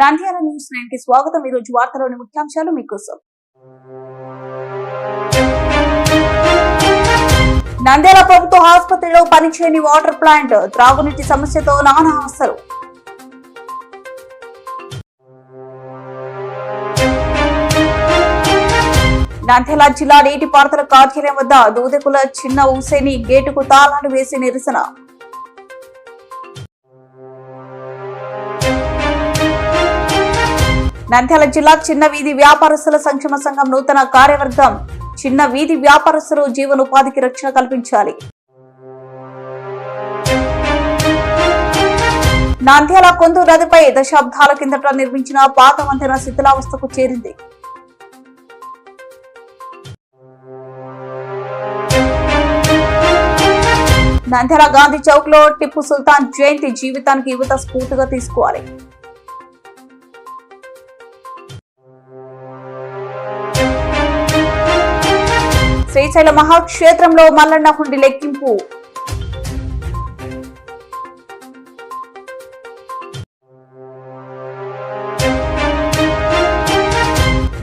Nandyal news నైన్కి స్వాగతం. ఈ రోజు వార్తలోని ముఖ్యాంశాలు మీకోసం. నంద్యాల ప్రభుత్వ ఆసుపత్రిలో పనిచేయని వాటర్ ప్లాంట్ త్రాగునీటి సమస్యతో నానా అవసరం నంద్యాల జిల్లా నీటిపారుదల కార్యాలయం వద్ద దూదకుల చిన్న ఊసేని గేటుకు తాళాలు వేసి నిరసన. నంద్యాల జిల్లా చిన్న వీధి వ్యాపారస్తుల సంక్షేమ సంఘం నూతన కార్యవర్గం చిన్న వీధి వ్యాపారస్తులు జీవనోపాధికి రక్షణ కల్పించాలి. నంద్యాల కొందు నదిపై దశాబ్దాల కిందట నిర్మించిన పాత వంతెన శిథిలావస్థకు చేరింది. నంద్యాల గాంధీ చౌక్లో టిప్పు సుల్తాన్ జయంతి జీవితానికి యువత స్ఫూర్తిగా తీసుకోవాలి. శ్రీశైల మహాక్షేత్రంలో మల్లన్న హుండి లెక్కింపు.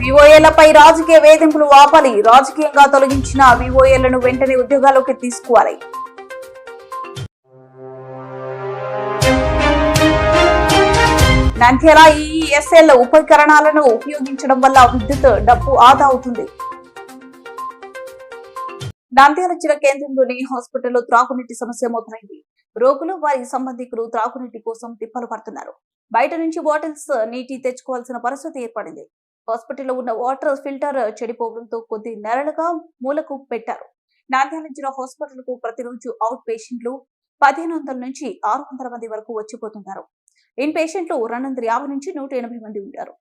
వివోఏలపై రాజకీయ వేధింపులు ఆపాలి రాజకీయంగా తొలగించిన వివోఏలను వెంటనే ఉద్యోగాల్లోకి తీసుకోవాలి. నంద్యాల ఈఎస్ఎల్ ఉపకరణాలను ఉపయోగించడం వల్ల విద్యుత్ డబ్బు ఆదా అవుతుంది. నంద్యాల జిల్లా కేంద్రంలోని హాస్పిటల్లో త్రాగునీటి సమస్య మొదలైంది. రోగులు వారి సంబంధికులు త్రాగునీటి కోసం తిప్పలు పడుతున్నారు. బయట నుంచి బాటిల్స్ నీటి తెచ్చుకోవాల్సిన పరిస్థితి ఏర్పడింది. హాస్పిటల్లో ఉన్న వాటర్ ఫిల్టర్ చెడిపోవడంతో కొద్ది నెలలుగా మూలకు పెట్టారు. నంద్యాల జిల్లా హాస్పిటల్కు ప్రతిరోజు అవుట్ పేషెంట్లు పదిహేను వందల నుంచి ఆరు వందల మంది వరకు వచ్చిపోతున్నారు. ఇన్ పేషెంట్లు రెండు వందల యాభై నుంచి నూట ఎనభై మంది ఉంటారు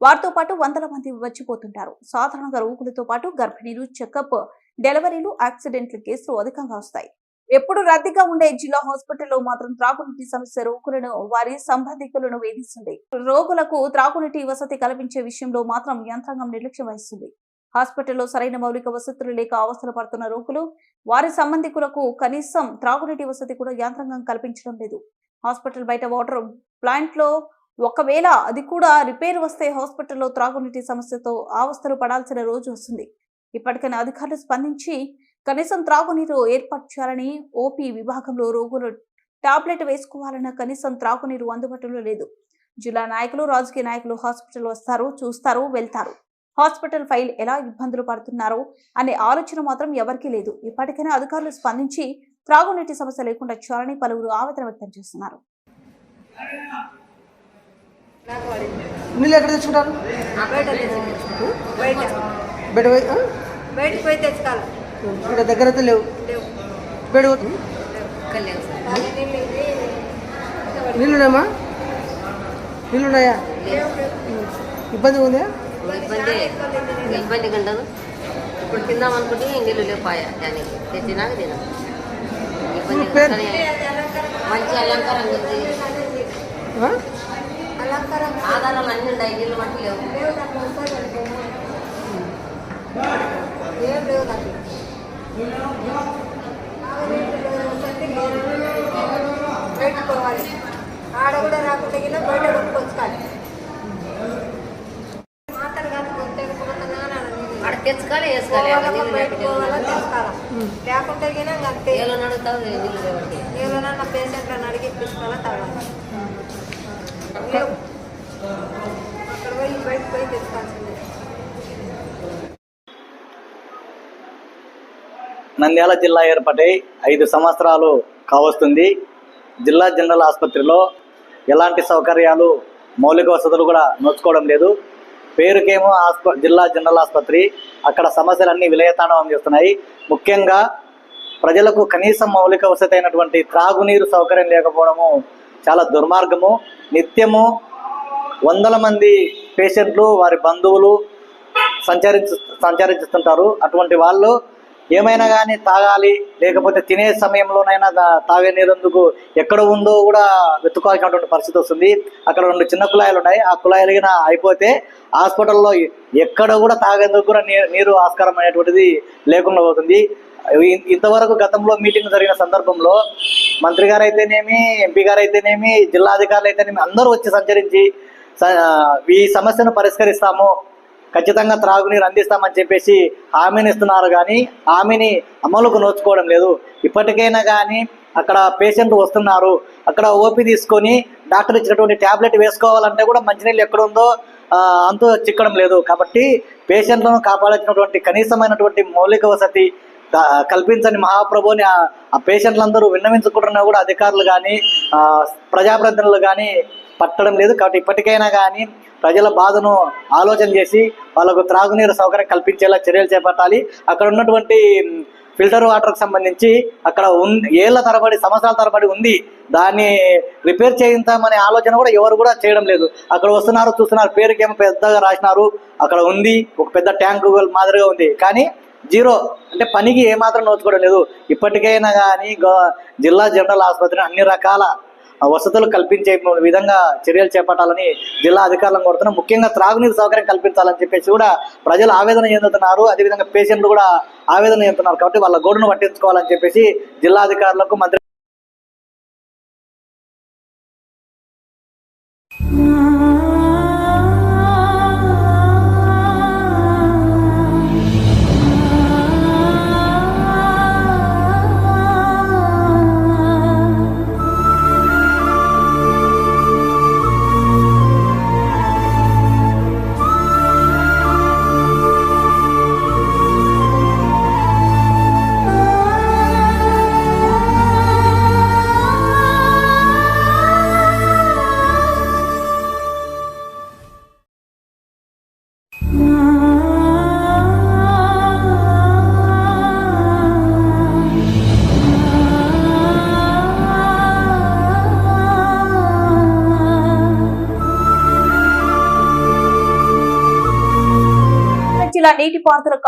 వారితో పాటు వందల మంది వచ్చిపోతుంటారు. సాధారణంగా రోగులతో పాటు గర్భిణీలు చెకప్ డెలివరీలు యాక్సిడెంట్ల కేసులు అధికంగా వస్తాయి. ఎప్పుడు రద్దీగా ఉండే జిల్లా హాస్పిటల్లో మాత్రం త్రాగునీటి సమస్య రోగులను వారి సంబంధికులను వేధిస్తుంది. రోగులకు త్రాగునీటి వసతి కల్పించే విషయంలో మాత్రం యంత్రాంగం నిర్లక్ష్యం వహిస్తుంది. హాస్పిటల్లో సరైన మౌలిక వసతులు లేక అవసరం పడుతున్న రోగులు వారి సంబంధికులకు కనీసం త్రాగునీటి వసతి కూడా యంత్రాంగం కల్పించడం లేదు. హాస్పిటల్ బయట వాటర్ ప్లాంట్లో ఒకవేళ అది కూడా రిపేర్ వస్తే హాస్పిటల్లో త్రాగునీటి సమస్యతో అవస్థలు పడాల్సిన రోజు వస్తుంది. ఇప్పటికైనా అధికారులు స్పందించి కనీసం త్రాగునీరు ఏర్పాటు చేయాలని ఓపీ విభాగంలో రోగులు టాబ్లెట్ వేసుకోవాలన్న కనీసం త్రాగునీరు అందుబాటులో లేదు. జిల్లా నాయకులు రాజకీయ నాయకులు హాస్పిటల్ వస్తారు చూస్తారు వెళ్తారు. హాస్పిటల్ ఫైల్ ఎలా ఇబ్బందులు పడుతున్నారో అనే ఆలోచన మాత్రం ఎవరికీ లేదు. ఇప్పటికైనా అధికారులు స్పందించి త్రాగునీటి సమస్య లేకుండా చేయాలని పలువురు ఆవేదన వ్యక్తం చేస్తున్నారు. నీళ్ళు ఎక్కడ తెచ్చుకుంటారు? ఆ? బయటకు పోయి తెచ్చుకోవాలి. ఇక్కడ దగ్గర అయితే లేవు. లేవు. బయట పోతు ఇక్కడ లేవు సార్. నీళ్ళు ఇది నీళ్ళు ఉన్నాయమ్మా నీళ్ళు ఉన్నాయా లేవు. ఇబ్బంది ఉందా? ఇబ్బంది ఇబ్బంది కంటాను ఇప్పుడు తిందాం అనుకుంటే నీళ్ళు లేపాయ దానికి. తెచ్చినాక తినాం ఇబ్బంది ఇప్పుడు పేరు- కానీ మంచి అలంకారం ఉంది? అలంకారం ఆధారాలు అన్ని ఉన్నాయి నీళ్ళు మట్టి లేవు. పోవాలి ఆడ కూడా రాకుండా గిన్న బయట కొట్టుకొచ్చుకోవాలి మాటలు కాదు కొట్టకపోతున్నా ఆడ తెచ్చుకోవాలి వేసుకోవాలి పెట్టుకోవాలా తెచ్చుకోవాలా? లేకుంటే ఇంక అంతే. ఏలో నడుగుతావు లేవండి ఏమైనా పేషెంట్లను అడిగి తీసుకోవాలా తాగాలి. అక్కడ పోయి బయటకు పోయి తెచ్చుకోవాల్సిందే నంద్యాల జిల్లా ఏర్పాటై ఐదు సంవత్సరాలు కావస్తుంది. జిల్లా జనరల్ ఆసుపత్రిలో ఎలాంటి సౌకర్యాలు మౌలిక వసతులు కూడా నోచుకోవడం లేదు. పేరుకేమో ఆస్ప జిల్లా జనరల్ ఆసుపత్రి. అక్కడ సమస్యలన్నీ విలయతాండవం చేస్తున్నాయి. ముఖ్యంగా ప్రజలకు కనీసం మౌలిక వసతి అయినటువంటి త్రాగునీరు సౌకర్యం లేకపోవడము చాలా దుర్మార్గము. నిత్యము వందల మంది పేషెంట్లు వారి బంధువులు సంచరించు సంచరిస్తుంటారు. అటువంటి వాళ్ళు ఏమైనా కానీ తాగాలి లేకపోతే తినే సమయంలోనైనా తాగే నీరందుకు ఎక్కడ ఉందో కూడా వెతుకోవాల్సినటువంటి పరిస్థితి వస్తుంది. అక్కడ రెండు చిన్న కుళాయిలు ఉన్నాయి. ఆ కుళాయిలు అయిపోతే హాస్పిటల్లో ఎక్కడ కూడా తాగేందుకు కూడా నీరు ఆస్కారం అనేటువంటిది లేకుండా పోతుంది. ఇ- ఇంతవరకు గతంలో మీటింగ్ జరిగిన సందర్భంలో మంత్రి గారు అయితేనేమి ఎంపీ గారు అయితేనేమి జిల్లా అధికారులు అయితేనేమి అందరూ వచ్చి సంచరించి ఈ సమస్యను పరిష్కరిస్తాము ఖచ్చితంగా త్రాగునీరు అందిస్తామని చెప్పేసి హామీని ఇస్తున్నారు కానీ హామీని అమలుకు నోచుకోవడం లేదు. ఇప్పటికైనా కానీ అక్కడ పేషెంట్లు వస్తున్నారు. అక్కడ ఓపీ తీసుకొని డాక్టర్ ఇచ్చినటువంటి ట్యాబ్లెట్ వేసుకోవాలంటే కూడా మంచినీళ్ళు ఎక్కడ ఉందో అంత చిక్కడం లేదు. కాబట్టి పేషెంట్లను కాపాడాల్సినటువంటి కనీసమైనటువంటి మౌలిక వసతి కల్పించని మహాప్రభుని ఆ ఆ పేషెంట్లందరూ విన్నవించుకుంటున్నా కూడా అధికారులు కానీ ప్రజాప్రతినిధులు కానీ పట్టడం లేదు కాబట్టి ఇప్పటికైనా కానీ ప్రజల బాధను ఆలోచన చేసి వాళ్ళకు త్రాగునీరు సౌకర్యం కల్పించేలా చర్యలు చేపట్టాలి. అక్కడ ఉన్నటువంటి ఫిల్టర్ వాటర్కి సంబంధించి అక్కడ ఉంది ఏళ్ళ తరబడి సంవత్సరాల తరబడి ఉంది. దాన్ని రిపేర్ చేయించామనే ఆలోచన కూడా ఎవరు కూడా చేయడం లేదు. అక్కడ వస్తున్నారు చూస్తున్నారు పేరుకి ఏమో పెద్దగా రాసినారు. అక్కడ ఉంది ఒక పెద్ద ట్యాంకు మాదిరిగా ఉంది. కానీ జీరో అంటే పనికి ఏమాత్రం నోచుకోవడం లేదు. ఇప్పటికైనా కానీ గో- జిల్లా జనరల్ ఆసుపత్రిని అన్ని రకాల వసతులు కల్పించే విధంగా చర్యలు చేపట్టాలని జిల్లా అధికారులను కోరుతున్నాం. ముఖ్యంగా త్రాగునీరు సౌకర్యం కల్పించాలని చెప్పేసి కూడా ప్రజలు ఆవేదన చెందుతున్నారు. అదేవిధంగా పేషెంట్లు కూడా ఆవేదన చెందుతున్నారు. కాబట్టి వాళ్ళ గోడును పట్టించుకోవాలని చెప్పేసి జిల్లా అధికారులకు మంత్రి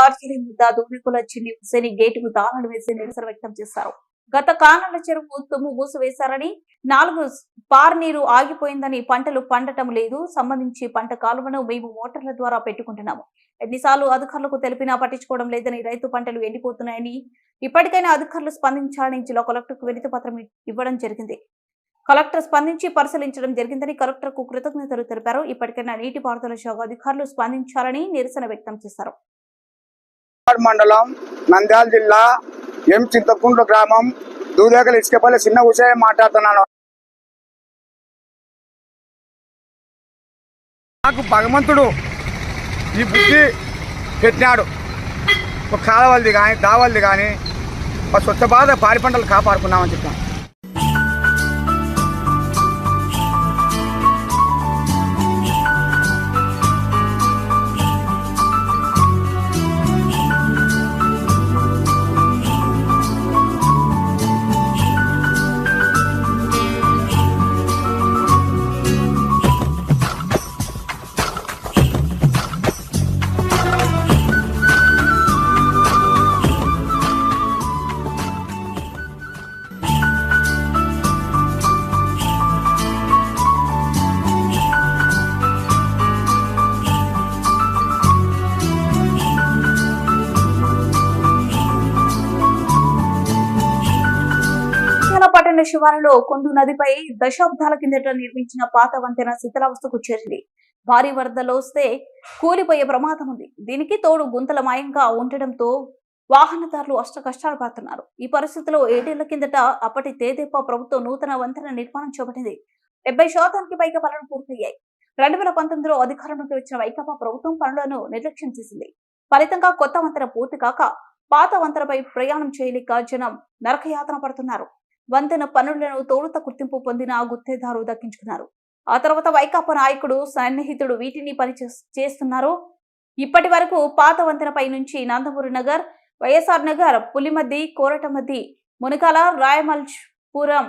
కార్యాలయం వద్ద దూరికుల చిన్ని హుసేని గేటుకు తాళాలు వేసి నిరసన వ్యక్తం చేశారు. గత కానాల చెరువు తుమ్ము మూసివేశారని నాలుగు పార్ నీరు ఆగిపోయిందని పంటలు పండటం లేదు. సంబంధించి పంట కాలువను మేము మోటార్ల ద్వారా పెట్టుకుంటున్నాము. ఎన్నిసార్లు అధికారులకు తెలిపినా పట్టించుకోవడం లేదని రైతు పంటలు ఎండిపోతున్నాయని ఇప్పటికైనా అధికారులు స్పందించాలని జిల్లా కలెక్టర్కు వినతి పత్రం ఇవ్వడం జరిగింది. కలెక్టర్ స్పందించి పరిశీలించడం జరిగిందని కలెక్టర్కు కృతజ్ఞతలు తెలిపారు. ఇప్పటికైనా నీటిపారుదల శాఖ అధికారులు స్పందించాలని నిరసన వ్యక్తం చేశారు. మండలం నంద్యాల జిల్లా ఎం చింతకుంట్ల గ్రామం దూదేకల ఇసుకపల్లి చిన్న విషయం మాట్లాడుతున్నాను. నాకు భగవంతుడు ఈ బుద్ధి పెట్టినాడు. ఒక కాలవల్ది కానీ దావల్ది కానీ స్వచ్ఛ బాధ పాడి పంటలు కాపాడుకున్నామని చెప్పాను. శివారులో కొండు నదిపై దశాబ్దాల కిందట నిర్మించిన పాత వంతెన శిథిలావస్థకు చేరింది. భారీ వరదలు వస్తే కూలిపోయే ప్రమాదం ఉంది. దీనికి తోడు గుంతల మాయంగా ఉండటంతో వాహనదారులు అష్ట కష్టాలు పడుతున్నారు. ఈ పరిస్థితిలో ఏడేళ్ళ కిందట అప్పటి తేదెప్ప ప్రభుత్వం నూతన వంతెన నిర్మాణం చేపట్టింది. డెబ్బై శాతానికి పైగా పనులు పూర్తయ్యాయి. రెండు వేల పంతొమ్మిదిలో అధికారంలోకి వచ్చిన వైకాపా ప్రభుత్వం పనులను నిర్లక్ష్యం చేసింది. ఫలితంగా కొత్త వంతెన పూర్తి కాక పాత వంతెనపై ప్రయాణం చేయలేక జనం నరకయాతన పడుతున్నారు. వంతెన పనులను తోడుత గుర్తింపు పొందిన ఆ గుత్తేదారు దక్కించుకున్నారు. ఆ తర్వాత వైకాపా నాయకుడు సన్నిహితుడు వీటిని పని చేస్తున్నారు? ఇప్పటి వరకు పాత వంతెనపై నుంచి నందమూరి నగర్ వైఎస్ఆర్ నగర్ పులిమద్ది కోరటమద్ది మునకాల రాయమల్పురం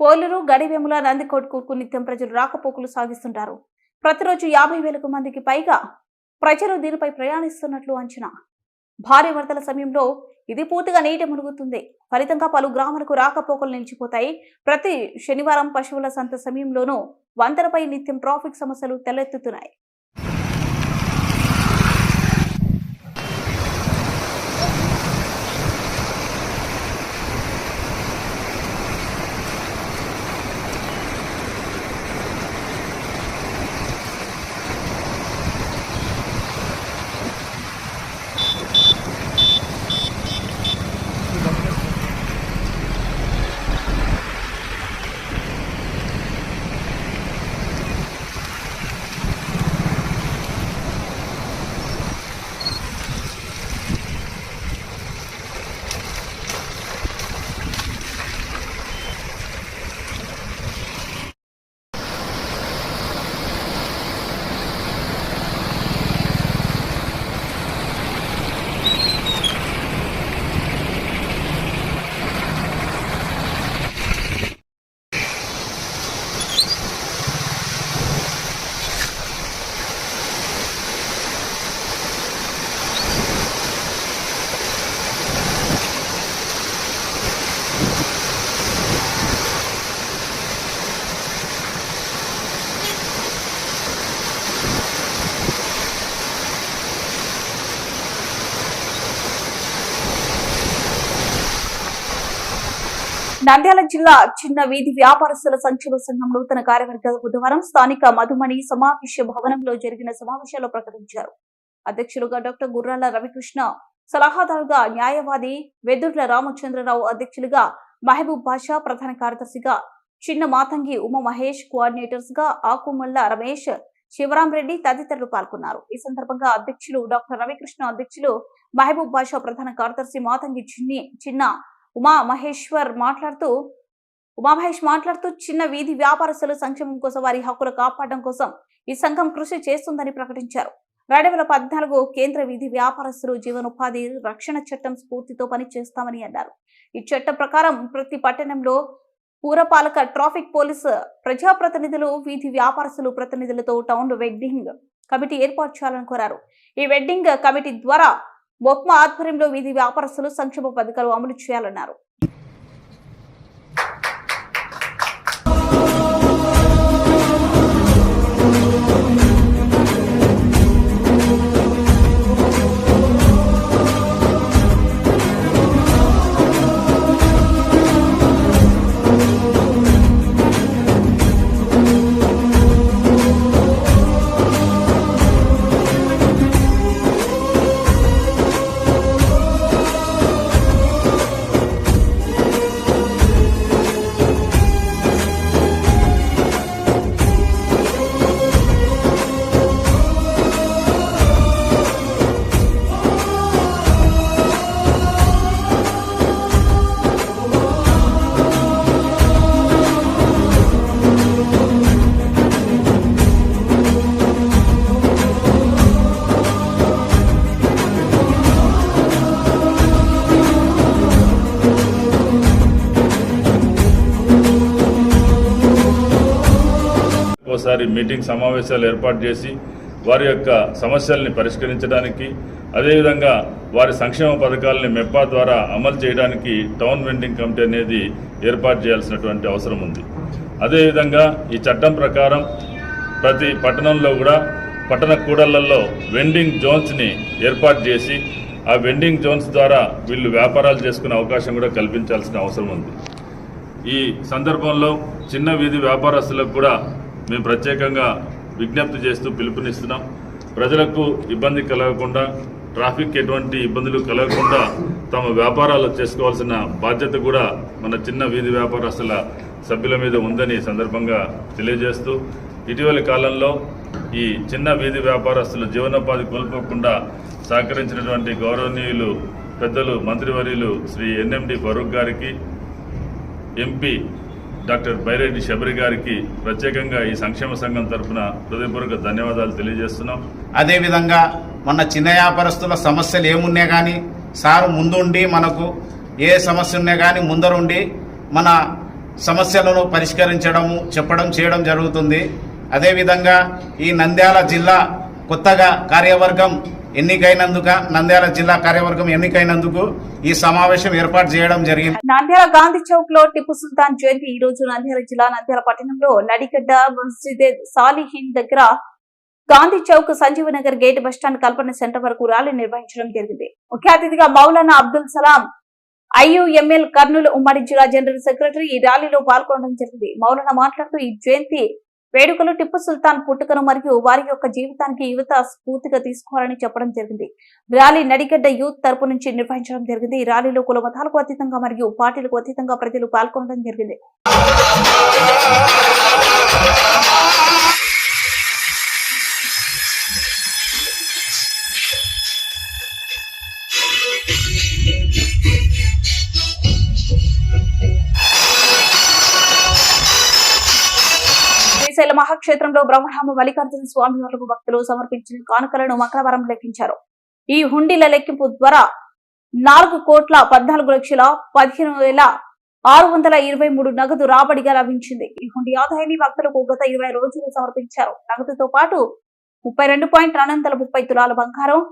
పోలూరు గడివేముల నందికోట్కు నిత్యం ప్రజలు రాకపోకలు సాగిస్తుంటారు. ప్రతిరోజు యాభై వేలకు మందికి పైగా ప్రజలు దీనిపై ప్రయాణిస్తున్నట్లు అంచనా. భారీ వరదల సమయంలో ఇది పూర్తిగా నీటి మునుగుతుంది. ఫలితంగా పలు గ్రామాలకు రాకపోకలు నిలిచిపోతాయి. ప్రతి శనివారం పశువుల సంత సమయంలోనూ వంతెనపై నిత్యం ట్రాఫిక్ సమస్యలు తలెత్తుతున్నాయి నంద్యాల జిల్లా చిన్న వీధి వ్యాపారస్తుల సంక్షేమ సంఘం నూతన కార్యవర్గ బుధవారం స్థానిక మధుమణి సమావేశ భవనంలో జరిగిన సమావేశంలో ప్రకటించారు. అధ్యక్షులుగా డాక్టర్ గుర్రాల రవికృష్ణ సలహాదారుగా న్యాయవాది వెదుర్ల రామచంద్రరావు అధ్యక్షులుగా మహబూబ్ బాషా ప్రధాన కార్యదర్శిగా చిన్న మాతంగి ఉమ మహేష్ కోఆర్డినేటర్స్గా ఆకుమల్ల రమేష్ శివరాం రెడ్డి తదితరులు పాల్గొన్నారు. ఈ సందర్భంగా అధ్యక్షులు డాక్టర్ రవికృష్ణ అధ్యక్షులు మహబూబ్ బాషా ప్రధాన కార్యదర్శి మాతంగి చిన్ని చిన్న ఉమా మహేశ్వర్ మాట్లాడుతూ ఉమామహేష్ మాట్లాడుతూ చిన్న వీధి వ్యాపారస్తుల సంక్షేమం కోసం వారి హక్కులు కాపాడడం కోసం ఈ సంఘం కృషి చేస్తుందని ప్రకటించారు. రెండు వేల పద్నాలుగు కేంద్ర వీధి వ్యాపారస్తులు జీవనోపాధి రక్షణ చట్టం స్ఫూర్తితో పనిచేస్తామని అన్నారు. ఈ చట్టం ప్రకారం ప్రతి పట్టణంలో పూరపాలక ట్రాఫిక్ పోలీసు ప్రజాప్రతినిధులు వీధి వ్యాపారస్తులు ప్రతినిధులతో టౌన్ వెడ్డింగ్ కమిటీ ఏర్పాటు చేయాలని కోరారు. ఈ వెడ్డింగ్ కమిటీ ద్వారా బొప్మ ఆధ్వర్యంలో వీధి వ్యాపారస్తులు సంక్షేమ పథకాలు అమలు చేయాలన్నారు. ఒకసారి మీటింగ్ సమావేశాలు ఏర్పాటు చేసి వారి యొక్క సమస్యల్ని పరిష్కరించడానికి అదేవిధంగా వారి సంక్షేమ పథకాలని మెప్పా ద్వారా అమలు చేయడానికి టౌన్ వెండింగ్ కమిటీ అనేది ఏర్పాటు చేయాల్సినటువంటి అవసరం ఉంది. అదేవిధంగా ఈ చట్టం ప్రకారం ప్రతి పట్టణంలో కూడా పట్టణ కూడళ్ళలో వెండింగ్ జోన్స్ని ఏర్పాటు చేసి ఆ వెండింగ్ జోన్స్ ద్వారా వీళ్ళు వ్యాపారాలు చేసుకునే అవకాశం కూడా కల్పించాల్సిన అవసరం ఉంది. ఈ సందర్భంలో చిన్న వీధి వ్యాపారస్తులకు కూడా మేము ప్రత్యేకంగా విజ్ఞప్తి చేస్తూ పిలుపునిస్తున్నాం. ప్రజలకు ఇబ్బంది కలగకుండా ట్రాఫిక్ ఎటువంటి ఇబ్బందులు కలగకుండా తమ వ్యాపారాలు చేసుకోవాల్సిన బాధ్యత కూడా మన చిన్న వీధి వ్యాపారస్తుల సభ్యుల మీద ఉందని సందర్భంగా తెలియజేస్తూ ఇటీవలి కాలంలో ఈ చిన్న వీధి వ్యాపారస్తులు జీవనోపాధి కోల్పోకుండా సహకరించినటువంటి గౌరవనీయులు పెద్దలు మంత్రివర్యులు శ్రీ ఎన్ఎండి ఫరూక్ గారికి ఎంపీ డాక్టర్ బైరెడ్డి శబరి గారికి ప్రత్యేకంగా ఈ సంక్షేమ సంఘం తరఫున హృదయపూర్వక ధన్యవాదాలు తెలియజేస్తున్నాం. అదేవిధంగా మన చిన్న వ్యాపారస్తుల సమస్యలు ఏమున్నా కానీ సార్ ముందుండి మనకు ఏ సమస్య ఉన్నా కానీ ముందరుండి మన సమస్యలను పరిష్కరించడము చెప్పడం చేయడం జరుగుతుంది. అదేవిధంగా ఈ నంద్యాల జిల్లా కొత్తగా కార్యవర్గం ఎన్నికైనందుక నంద్యాల జిల్లా కార్యవర్గం ఎన్నికైనందుకు ఈ సమావేశం ఏర్పాటు చేయడం జరిగింది. నంద్యాల గాంధీ చౌక్లో టిప్పు సుల్తాన్ జయంతి ఈ రోజు నంద్యాల జిల్లా నంద్యాల పట్టణంలో నడిగడ్డ మస్జిద్ సాలిహీన్ దగ్గర Gandhi Chowk Sanjeev Nagar gate bus stand Kalpana centre వరకు ర్యాలీ నిర్వహించడం జరిగింది. ముఖ్య అతిథిగా మౌలానా అబ్దుల్ సలాం ఐయుఎంఎల్ కర్నూలు ఉమ్మడి జిల్లా జనరల్ సెక్రటరీ ఈ ర్యాలీలో పాల్గొనడం జరిగింది. మౌలానా మాట్లాడుతూ ఈ జయంతి వేడుకలు టిప్పు సుల్తాన్ పుట్టుకను మరియు వారి యొక్క జీవితానికి యువత స్ఫూర్తిగా తీసుకోవాలని చెప్పడం జరిగింది. ర్యాలీ నడిగడ్డ యూత్ తరపు నుంచి నిర్వహించడం జరిగింది. ర్యాలీలో కుల మతాలకు అతీతంగా మరియు పార్టీలకు అతీతంగా ప్రజలు పాల్గొనడం జరిగింది. మహాక్షేత్రంలో బ్రహ్మరామ మల్లికార్జున స్వామి వారు భక్తులు సమర్పించిన కానుకలను మంగళవారం లెక్కించారు. ఈ హుండీల లెక్కింపు ద్వారా నాలుగు కోట్ల పద్నాలుగు లక్షల పదిహేను వేల ఆరు వందల ఇరవై మూడు నగదు రాబడిగా లభించింది. ఈ హుండీ ఆదాయాన్ని భక్తులకు గత ఇరవై రోజులు సమర్పించారు. నగదుతో పాటు ముప్పై రెండు పాయింట్ రెండు వందల ముప్పై తులాల బంగారం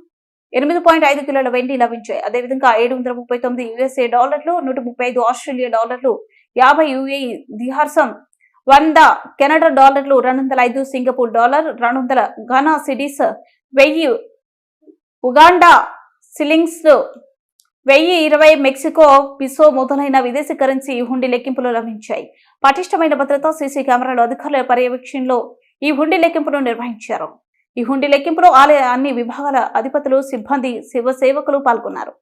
ఎనిమిది పాయింట్ ఐదు కిలోల వెండి లభించాయి. అదేవిధంగా ఏడు వందల ముప్పై తొమ్మిది యుఎస్ఏ డాలర్లు నూట ముప్పై ఐదు ఆస్ట్రేలియా డాలర్లు యాభై యుఏ దిహార్సం వంద కెనడా డాలర్లు రెండు వందల ఐదు సింగపూర్ డాలర్ రెండు వందల ఘనా సిడీస్ వెయ్యి ఉగాండా సిలింగ్స్ వెయ్యి ఇరవై మెక్సికో పిసో మొదలైన విదేశీ కరెన్సీ హుండీ లెక్కింపులు లభించాయి. పటిష్టమైన భద్రత సీసీ కెమెరాలు అధికారుల పర్యవేక్షణలో ఈ హుండీ లెక్కింపును నిర్వహించారు. ఈ హుండీ లెక్కింపులో ఆలయ అన్ని విభాగాల అధిపతులు సిబ్బంది శివ సేవకులు పాల్గొన్నారు.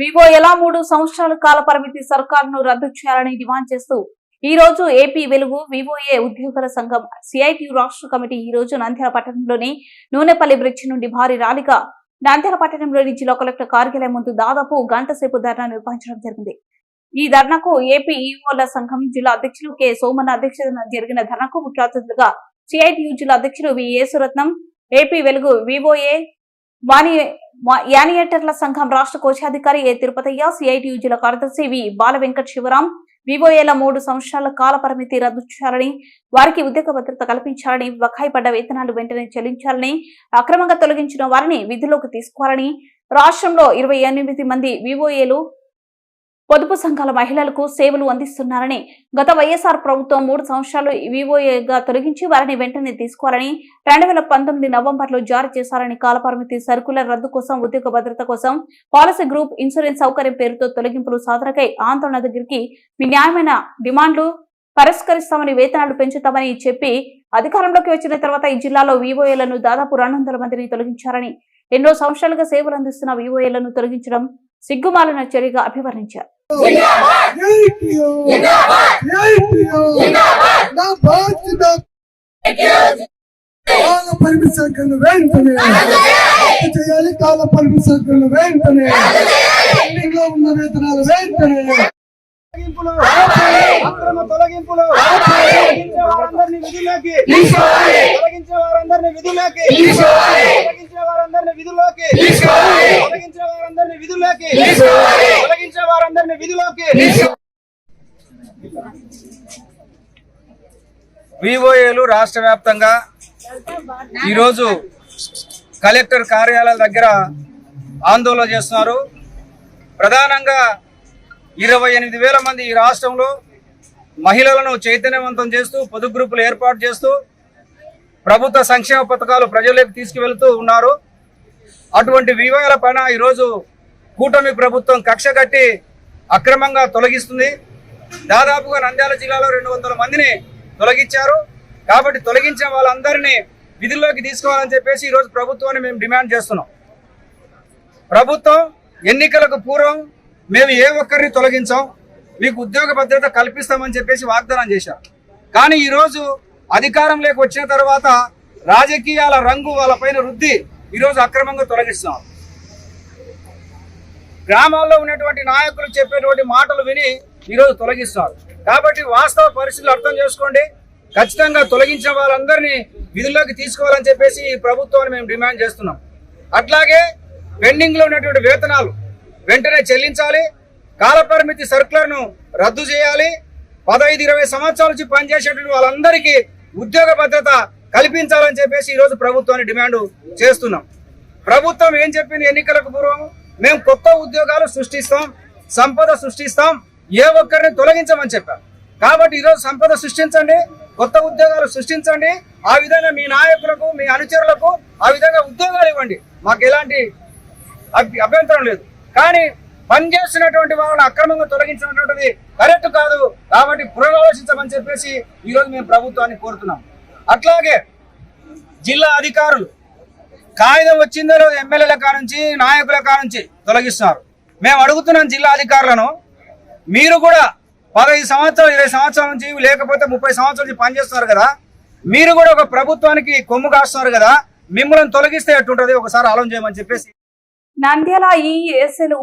వివో ఎలా మూడు సంవత్సరాల కాల పరిమితి సర్కారును రద్దు చేయాలని డిమాండ్ చేస్తూ ఈ రోజు ఏపీ వెలుగు వివోఏ ఉద్యోగుల సంఘం సిఐటియు రాష్ట్ర కమిటీ ఈ రోజు నంద్యాల పట్టణంలోని నూనెపల్లి బ్రిడ్జి నుండి భారీ ర్యాలీగా నంద్యాల పట్టణంలోని జిల్లా కలెక్టర్ కార్యాలయం ముందు దాదాపు గంట సేపు ధర్నా నిర్వహించడం జరిగింది. ఈ ధర్నాకు ఏపీ ఈఓల సంఘం జిల్లా అధ్యక్షులు కె. సోమన్ అధ్యక్షతన జరిగిన ధర్నాకు ముఖ్య అతిథులుగా సిఐటియు జిల్లా అధ్యక్షులు V. Yesuratnam AP Velugu VOA Vani యానియేటర్ల సంఘం రాష్ట్ర కోశాధికారి ఏ తిరుపతయ్య సిఐటియు జిల్లా కార్యదర్శి వి బాల వెంకట శివరాం వివోఏల మూడు సంవత్సరాల కాల పరిమితి రద్దు చేయాలని వారికి ఉద్యోగ భద్రత కల్పించాలని బకాయి పడ్డ వేతనాలు వెంటనే చెల్లించాలని అక్రమంగా తొలగించిన వారిని విధుల్లోకి తీసుకోవాలని రాష్ట్రంలో ఇరవై ఎనిమిది మంది వివోఏలు పొదుపు సంఘాల మహిళలకు సేవలు అందిస్తున్నారని గత వైఎస్ఆర్ ప్రభుత్వం మూడు సంవత్సరాలు వివోఏగా తొలగించి వారిని వెంటనే తీసుకోవాలని రెండు వేల పంతొమ్మిది నవంబర్లో జారీ చేశారని కాలపరిమితి సర్కులర్ రద్దు కోసం ఉద్యోగ భద్రత కోసం పాలసీ గ్రూప్ ఇన్సూరెన్స్ సౌకర్యం పేరుతో తొలగింపులు సాధనకై ఆందోళన దగ్గరికి మీ న్యాయమైన డిమాండ్లు పరిష్కరిస్తామని వేతనాలు పెంచుతామని చెప్పి అధికారంలోకి వచ్చిన తర్వాత ఈ జిల్లాలో వివోఏలను దాదాపు రెండు మందిని తొలగించారని ఎన్నో సంవత్సరాలుగా సేవలు అందిస్తున్న వివోఏలను తొలగించడం సిగ్గుమాలిన చర్యగా అభివర్ణించారు. నా బాధ్యత కాల పరిమితి వెంటనే చేయాలి కాల పరిమితి వెంటనే పెండింగ్లో ఉన్న వేతనాలు వెంటనే అక్రమ తొలగింపులు తొలగించే వారందరినీ విధుల్లోకి తొలగించే వారందరినీ విధుల్లోకి వారందరినీ విధుల్లోకి తొలగించే వారందరినీ విధుల్లోకి తొలగించే వారందరినీ విధుల్లోకి వివోఏలు రాష్ట్ర వ్యాప్తంగా ఈరోజు కలెక్టర్ కార్యాలయాల దగ్గర ఆందోళన చేస్తున్నారు. ప్రధానంగా ఇరవై ఎనిమిది వేల మంది ఈ రాష్ట్రంలో మహిళలను చైతన్యవంతం చేస్తూ పొదు గ్రూపులు ఏర్పాటు చేస్తూ ప్రభుత్వ సంక్షేమ పథకాలు ప్రజలకు తీసుకువెళ్తూ ఉన్నారు. అటువంటి వివరాల పైన ఈరోజు కూటమి ప్రభుత్వం కక్ష కట్టి అక్రమంగా తొలగిస్తుంది. దాదాపుగా నంద్యాల జిల్లాలో రెండు వందల మందిని తొలగించారు. కాబట్టి తొలగించిన వాళ్ళందరినీ విధుల్లోకి తీసుకోవాలని చెప్పేసి ఈరోజు ప్రభుత్వాన్ని మేము డిమాండ్ చేస్తున్నాం. ప్రభుత్వం ఎన్నికలకు పూర్వం మేము ఏ ఒక్కరిని తొలగించాం. మీకు ఉద్యోగ భద్రత కల్పిస్తామని చెప్పేసి వాగ్దానం చేశారు. కానీ ఈరోజు అధికారంలోకి వచ్చిన తర్వాత రాజకీయాల రంగు వాళ్ళపైన రుద్ది ఈరోజు అక్రమంగా తొలగిస్తున్నారు గ్రామాల్లో ఉన్నటువంటి నాయకులు చెప్పేటువంటి మాటలు విని ఈరోజు తొలగిస్తారు. కాబట్టి వాస్తవ పరిస్థితులు అర్థం చేసుకోండి. ఖచ్చితంగా తొలగించిన వాళ్ళందరినీ విధుల్లోకి తీసుకోవాలని చెప్పేసి ఈ ప్రభుత్వాన్ని మేము డిమాండ్ చేస్తున్నాం. అట్లాగే పెండింగ్లో ఉన్నటువంటి వేతనాలు వెంటనే చెల్లించాలి. కాలపరిమితి సర్కులర్ను రద్దు చేయాలి. పదహైదు ఇరవై సంవత్సరాల నుంచి పనిచేసేటువంటి వాళ్ళందరికీ ఉద్యోగ భద్రత కల్పించాలని చెప్పేసి ఈరోజు ప్రభుత్వాన్ని డిమాండ్ చేస్తున్నాం. ప్రభుత్వం ఏం చెప్పింది ఎన్నికలకు పూర్వం మేము కొత్త ఉద్యోగాలు సృష్టిస్తాం సంపద సృష్టిస్తాం ఏ ఒక్కరిని తొలగించమని చెప్పారు. కాబట్టి ఈరోజు సంపద సృష్టించండి కొత్త ఉద్యోగాలు సృష్టించండి ఆ విధంగా మీ నాయకులకు మీ అనుచరులకు ఆ విధంగా ఉద్యోగాలు ఇవ్వండి. మాకు ఎలాంటి అభ్య- అభ్యంతరం లేదు. కానీ పనిచేస్తున్నటువంటి వాళ్ళని అక్రమంగా తొలగించినటువంటిది కరెక్ట్ కాదు. కాబట్టి పునరాలోచించమని చెప్పేసి ఈరోజు మేము ప్రభుత్వాన్ని కోరుతున్నాం. అట్లాగే జిల్లా అధికారులు కాగితం వచ్చిందో ఎమ్మెల్యేల కానుంచి నాయకుల కానుంచి తొలగిస్తున్నారు. మేము అడుగుతున్నాం జిల్లా అధికారులను మీరు కూడా పదహైదు సంవత్సరాలు ఇరవై సంవత్సరాల నుంచి లేకపోతే ముప్పై సంవత్సరాల నుంచి పనిచేస్తున్నారు కదా మీరు కూడా ఒక ప్రభుత్వానికి కొమ్ము కాస్తున్నారు కదా మిమ్మల్ని తొలగిస్తే ఎట్టుంటుంది? ఒకసారి ఆలోచన చేయమని చెప్పేసి నంద్యాల ఈ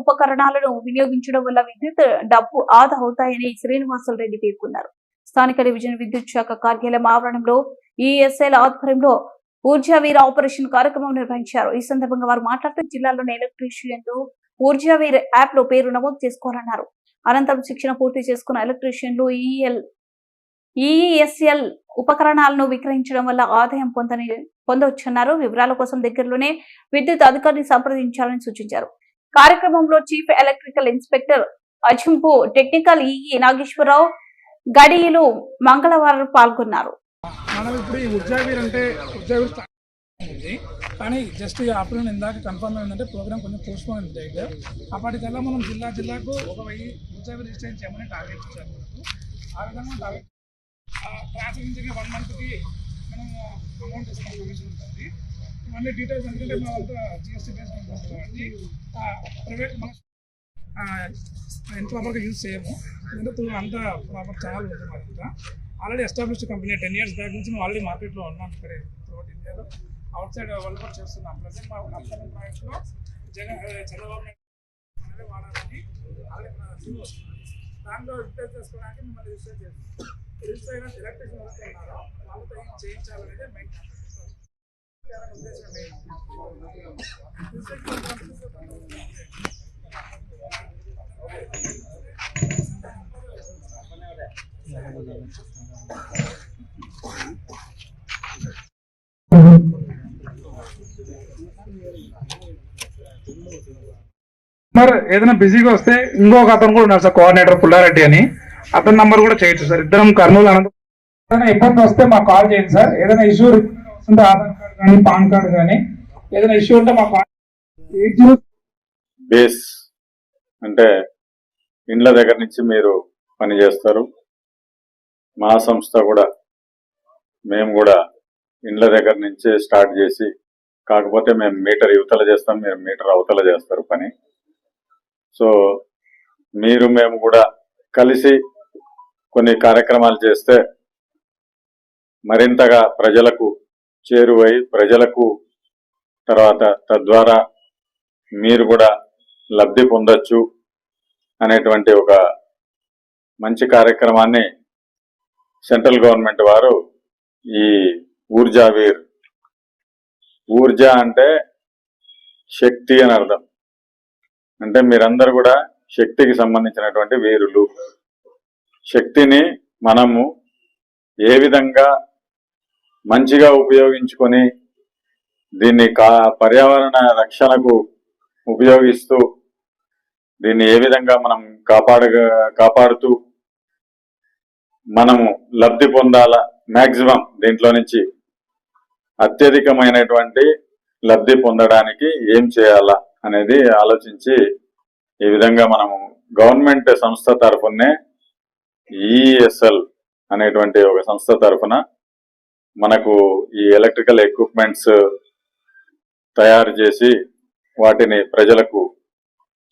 ఉపకరణాలను వినియోగించడం వల్ల విద్యుత్ డబ్బు ఆదా అవుతాయని శ్రీనివాసులు రెడ్డి పేర్కొన్నారు. స్థానిక డివిజన్ విద్యుత్ శాఖ కార్యాలయం ఆవరణంలో ఈఎస్ఎల్ ఆధ్వర్యంలో ఊర్జావీర్ ఆపరేషన్ కార్యక్రమం నిర్వహించారు. ఈ సందర్భంగా వారు మాట్లాడుతూ జిల్లాలోని ఎలక్ట్రీషియన్లు ఊర్జావీర్ యాప్లో పేరు నమోదు చేసుకోవాలన్నారు. అనంతరం శిక్షణ పూర్తి చేసుకున్న ఎలక్ట్రీషియన్లు ఈఎల్ ఈఈఎస్ఎల్ ఉపకరణాలను విక్రయించడం వల్ల ఆదాయం పొందని పొందవచ్చన్నారు వివరాల కోసం దగ్గరలోనే విద్యుత్ అధికారిని సంప్రదించాలని సూచించారు. కార్యక్రమంలో చీఫ్ ఎలక్ట్రికల్ ఇన్స్పెక్టర్ అజింపు టెక్నికల్ ఈఈ నాగేశ్వరరావు గడియలు మంగళవారం పాల్గొన్నారు. మనం ఇప్పుడు ఈ ఉద్యోగీర్ అంటే ఉద్యోగీర్ కానీ జస్ట్ ఈ ఆఫ్టర్నూన్ ఇందాక కన్ఫర్మ్ అయిందంటే ప్రోగ్రామ్ కొంచెం పోస్ట్పోన్ అయింది డేట్ అప్పటికల్లా మనం జిల్లా జిల్లాకు ఒక వెయ్యి ఉద్యోగ రిజిస్టర్ చేయమని టార్గెట్ ఇచ్చారు. ఆ విధంగా టార్గెట్ ట్రాన్స్ఫర్ వన్ మంత్కి మనం అమౌంట్ ఇస్తాం కమిషన్ ఉంటుంది. ఇవన్నీ డీటెయిల్స్ ఎందుకంటే మనం అంతా జిఎస్టీ బేస్డ్ ఉంటుంది కాబట్టి ప్రైవేట్ మన ఎంత ప్రాపర్గా యూజ్ చేయము ఎందుకంటే అంత అంతా ప్రాపర్ ఛానల్ ఉంటుంది మాదంతా already established company ten years back నుంచి మేము ఆల్రెడీ మార్కెట్లో ఉన్నాం ఇక్కడ త్రూఅవుట్ ఇండియాలో అవుట్ సైడ్ వాళ్ళు కూడా చేస్తున్నాం. ప్రజెంట్ మా అప్కమింగ్ ప్రాజెక్ట్లో జగన్ చంద్రబాబు నాయుడు వాడాలని ఆల్రెడీ దాంట్లో రిపేర్ చేసుకోవడానికి మిమ్మల్ని రిజిస్టర్ చేస్తాం. రిజిస్టర్ అయిన ఎలక్ట్రిషన్ ఎవరైతే ఉన్నారో వాళ్ళతో ఏం చేయించాలనేది మెయిన్ ఉద్దేశం మెయిన్ మరి ఏదైనా బిజీగా వస్తే ఇంకొక అతను కూడా ఉన్నారు సార్ కోఆర్డినేటర్ పుల్లారెడ్డి అని. అతని నంబర్ కూడా చేయొచ్చు సార్. ఇద్దరం కర్నూలు అనంత ఏదైనా ఇబ్బంది వస్తే మాకు కాల్ చేయండి సార్. ఏదైనా ఇష్యూ ఉంటే ఆధార్ కార్డ్ కానీ పాన్ కార్డ్ కానీ ఏదైనా ఇష్యూ ఉంటే మాకు ఎయిట్ జీరో బేస్ అంటే ఇండ్ల దగ్గర నుంచి మీరు పని చేస్తారు. మా సంస్థ కూడా మేము కూడా ఇండ్ల దగ్గర నుంచే స్టార్ట్ చేసి కాకపోతే మేము మీటర్ యువతల చేస్తాం మీరు మీటర్ అవతల చేస్తారు పని. సో మీరు మేము కూడా కలిసి కొన్ని కార్యక్రమాలు చేస్తే మరింతగా ప్రజలకు చేరువై ప్రజలకు తర్వాత తద్వారా మీరు కూడా లబ్ధి పొందొచ్చు అనేటువంటి ఒక మంచి కార్యక్రమాన్ని సెంట్రల్ గవర్నమెంట్ వారు ఈ ఊర్జావీర్ ఊర్జా అంటే శక్తి అని అర్థం. అంటే మీరందరూ కూడా శక్తికి సంబంధించినటువంటి వీరులు. శక్తిని మనము ఏ విధంగా మంచిగా ఉపయోగించుకొని దీన్ని కా పర్యావరణ రక్షణకు ఉపయోగిస్తూ దీన్ని ఏ విధంగా మనం కాపాడ కాపాడుతూ మనము లబ్ధి పొందాలా మ్యాక్సిమం దీంట్లో నుంచి అత్యధికమైనటువంటి లబ్ధి పొందడానికి ఏం చేయాలా అనేది ఆలోచించి ఈ విధంగా మనము గవర్నమెంట్ సంస్థ తరఫునే ఈఎస్ఎల్ అనేటువంటి ఒక సంస్థ తరఫున మనకు ఈ ఎలక్ట్రికల్ ఎక్విప్మెంట్స్ తయారు చేసి వాటిని ప్రజలకు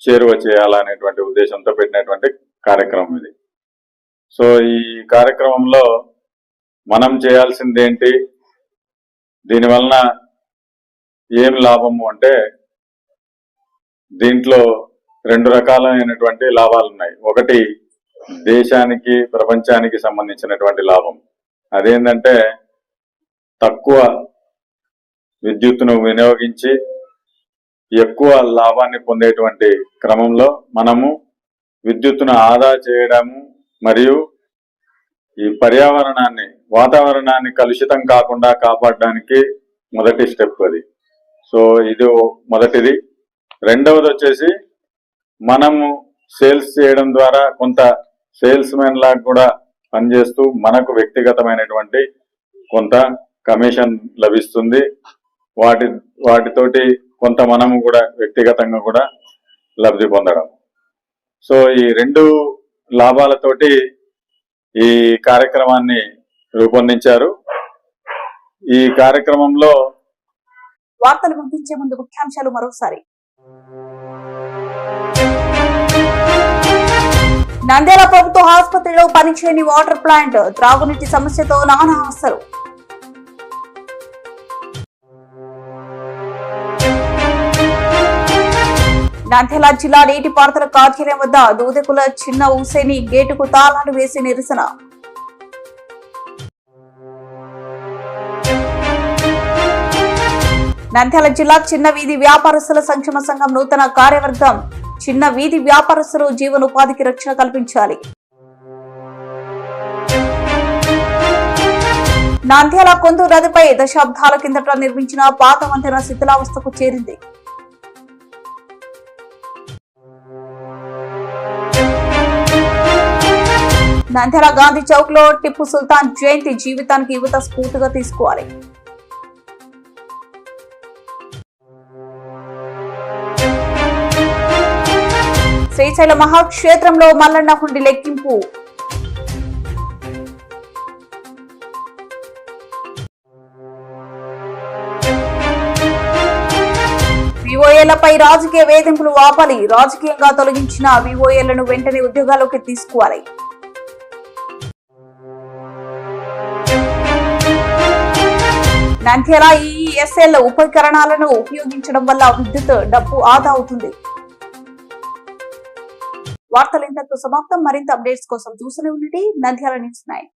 చేరువ చేయాలనేటువంటి ఉద్దేశంతో పెట్టినటువంటి కార్యక్రమం ఇది. సో ఈ కార్యక్రమంలో మనం చేయాల్సింది ఏంటి దీనివలన ఏం లాభము అంటే దీంట్లో రెండు రకాలైనటువంటి లాభాలు ఉన్నాయి. ఒకటి దేశానికి ప్రపంచానికి సంబంధించినటువంటి లాభం. అదేంటంటే తక్కువ విద్యుత్తును వినియోగించి ఎక్కువ లాభాన్ని పొందేటువంటి క్రమంలో మనము విద్యుత్తును ఆదా చేయడము మరియు ఈ పర్యావరణాన్ని వాతావరణాన్ని కలుషితం కాకుండా కాపాడడానికి మొదటి స్టెప్ అది. సో ఇది మొదటిది. రెండవది వచ్చేసి మనము సేల్స్ చేయడం ద్వారా కొంత సేల్స్ మెన్ లాగా కూడా పనిచేస్తూ మనకు వ్యక్తిగతమైనటువంటి కొంత కమిషన్ లభిస్తుంది. వాటి వాటితోటి కొంత మనము కూడా వ్యక్తిగతంగా కూడా లబ్ధి పొందడం. సో ఈ రెండు లాభాలతోటి ఈ కార్యక్రమాన్ని రూపొందించారు. ఈ కార్యక్రమంలో వార్తలు ముగించే ముందు ముఖ్యాంశాలు మరోసారి. నంద్యాల ప్రభుత్వ ఆసుపత్రిలో పనిచేయని వాటర్ ప్లాంట్ త్రాగునీటి సమస్యతో నానా అవసరం నంద్యాల జిల్లా నీటిపారుదల కార్యాలయం వద్ద దూదకుల చిన్న ఊసేని గేటుకు తాళాలు వేసి నిరసన. నంద్యాల జిల్లా చిన్న వీధి వ్యాపారస్తుల సంక్షేమ సంఘం నూతన కార్యవర్గం చిన్న వీధి వ్యాపారస్తులు జీవనోపాధికి రక్షణ కల్పించాలి. నంద్యాల కొందు నదిపై దశాబ్దాల కిందట నిర్మించిన పాత వంతెన శిథిలావస్థకు చేరింది. నంద్యాల గాంధీ చౌక్లో టిప్పు సుల్తాన్ జయంతి జీవితానికి యువత స్ఫూర్తిగా తీసుకోవాలి. శ్రీశైల మహాక్షేత్రంలో మల్లన్న హుండి లెక్కింపు. వివోఏలపై రాజకీయ వేధింపులు ఆపాలి రాజకీయంగా తొలగించిన వివోఏలను వెంటనే ఉద్యోగాల్లోకి తీసుకోవాలి. నంద్యాల ఈఎస్ఎల్ ఉపకరణాలను ఉపయోగించడం వల్ల విద్యుత్ డబ్బు ఆదా అవుతుంది. వార్తలు ఇంతకు సమాప్తం. మరింత అప్డేట్స్ కోసం చూస్తూనే ఉండండి. Nandyal news nine.